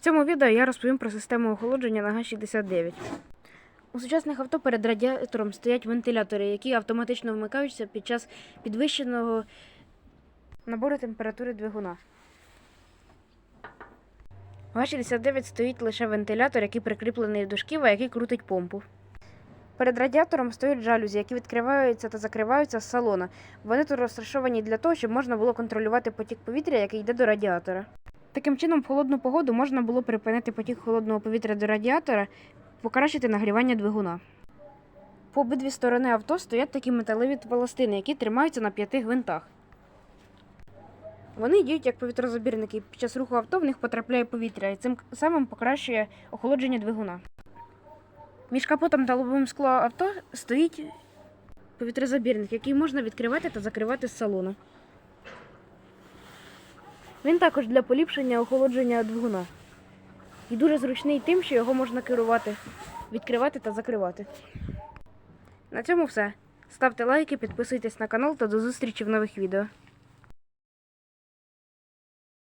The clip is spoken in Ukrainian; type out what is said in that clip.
В цьому відео я розповім про систему охолодження на ГАЗ-69. У сучасних авто перед радіатором стоять вентилятори, які автоматично вмикаються під час підвищеного набору температури двигуна. У ГАЗ-69 стоїть лише вентилятор, який прикріплений до шківа, який крутить помпу. Перед радіатором стоять жалюзі, які відкриваються та закриваються з салона. Вони тут розташовані для того, щоб можна було контролювати потік повітря, який йде до радіатора. Таким чином, в холодну погоду можна було припинити потік холодного повітря до радіатора, покращити нагрівання двигуна. По обидві сторони авто стоять такі металеві пластини, які тримаються на п'яти гвинтах. Вони діють як повітрозабірники. Під час руху авто в них потрапляє повітря, і цим самим покращує охолодження двигуна. Між капотом та лобовим склом авто стоїть повітрозабірник, який можна відкривати та закривати з салону. Він також для поліпшення охолодження двигуна. І дуже зручний тим, що його можна керувати, відкривати та закривати. На цьому все. Ставте лайки, підписуйтесь на канал та до зустрічі в нових відео.